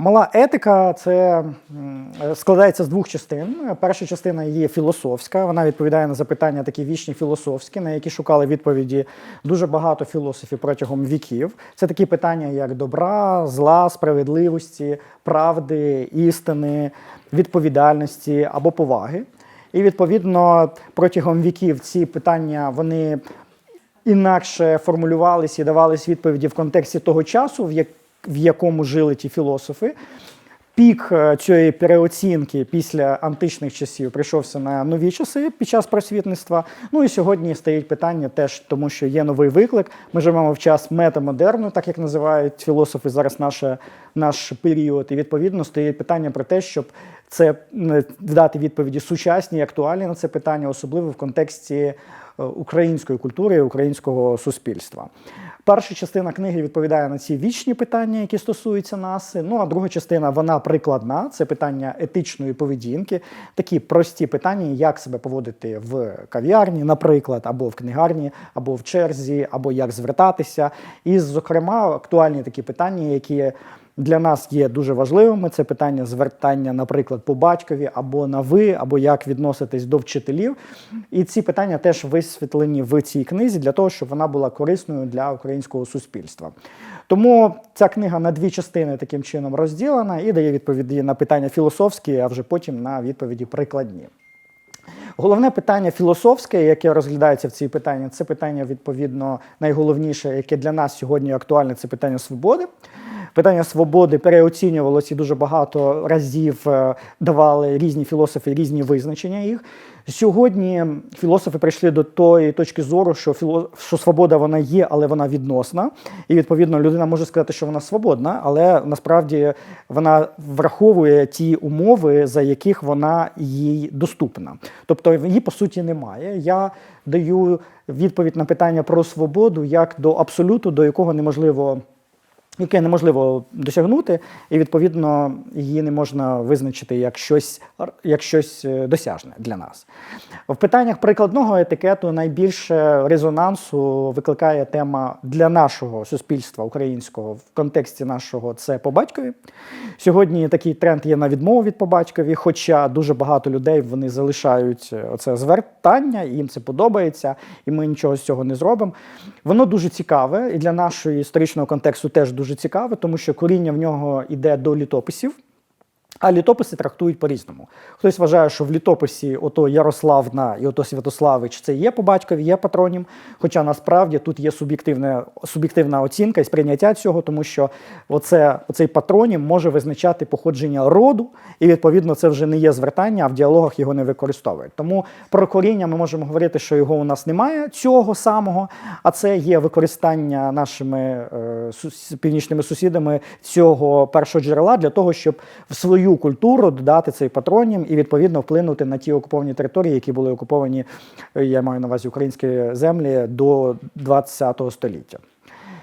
Мала етика це складається з двох частин. Перша частина є філософська. Вона відповідає на запитання такі вічні філософські, на які шукали відповіді дуже багато філософів протягом віків. Це такі питання, як добра, зла, справедливості, правди, істини, відповідальності або поваги. І відповідно протягом віків ці питання вони інакше формулювалися і давались відповіді в контексті того часу, в, в якому жили ті філософи. Пік е, цієї переоцінки після античних часів прийшовся на нові часи під час просвітництва. Ну і сьогодні стоїть питання теж, тому що є новий виклик. Ми живемо в час метамодерну, так як називають філософи зараз наше, наш період. І відповідно стоїть питання про те, щоб це дати відповіді сучасні актуальні на це питання, особливо в контексті е, української культури і українського суспільства. Перша частина книги відповідає на ці вічні питання, які стосуються нас. Ну а друга частина вона прикладна. Це питання етичної поведінки, такі прості питання, як себе поводити в кав'ярні, наприклад, або в книгарні, або в черзі, або як звертатися. І, зокрема, актуальні такі питання, які для нас є дуже важливими. Це питання звертання, наприклад, по батькові або на ви, або як відноситись до вчителів. І ці питання теж висвітлені в цій книзі для того, щоб вона була корисною для українського суспільства. Тому ця книга на дві частини таким чином розділена і дає відповіді на питання філософські, а вже потім на відповіді прикладні. Головне питання філософське, яке розглядається в цій питанні, це питання, відповідно, найголовніше, яке для нас сьогодні актуальне, це питання свободи. Питання свободи переоцінювалося і дуже багато разів е, давали різні філософи різні визначення їх. Сьогодні філософи прийшли до тої точки зору, що філо... що свобода вона є, але вона відносна. І відповідно людина може сказати, що вона свободна, але насправді вона враховує ті умови, за яких вона їй доступна. Тобто її по суті немає. Я даю відповідь на питання про свободу як до абсолюту, до якого неможливо яке неможливо досягнути, і відповідно її не можна визначити як щось, як щось е, досяжне для нас. В питаннях прикладного етикету найбільше резонансу викликає тема для нашого суспільства українського в контексті нашого це по батькові. Сьогодні такий тренд є на відмову від по батькові, хоча дуже багато людей вони залишають е, оце звертання, їм це подобається, і ми нічого з цього не зробимо. Воно дуже цікаве і для нашого історичного контексту теж дуже цікаве, тому що коріння в нього йде до літописів. А літописи трактують по-різному. Хтось вважає, що в літописі ото Ярославна і ото Святославич це є по батькові, є патронім. Хоча насправді тут є суб'єктивна, суб'єктивна оцінка і сприйняття цього, тому що оце, оцей патронім може визначати походження роду, і відповідно це вже не є звертання, а в діалогах його не використовують. Тому про коріння ми можемо говорити, що його у нас немає цього самого, а це є використання нашими е, сус- північними сусідами цього першого джерела для того, щоб в свою культуру додати цей патронім і відповідно вплинути на ті окуповані території, які були окуповані, е, я маю на увазі українські землі до 20 століття.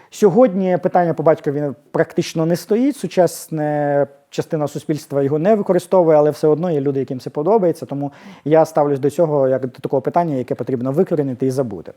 Сьогодні питання по батькові практично не стоїть. Сучасна частина суспільства його не використовує, але все одно є люди, яким це подобається. Тому я ставлюсь до цього як до такого питання, яке потрібно викорінити і забути.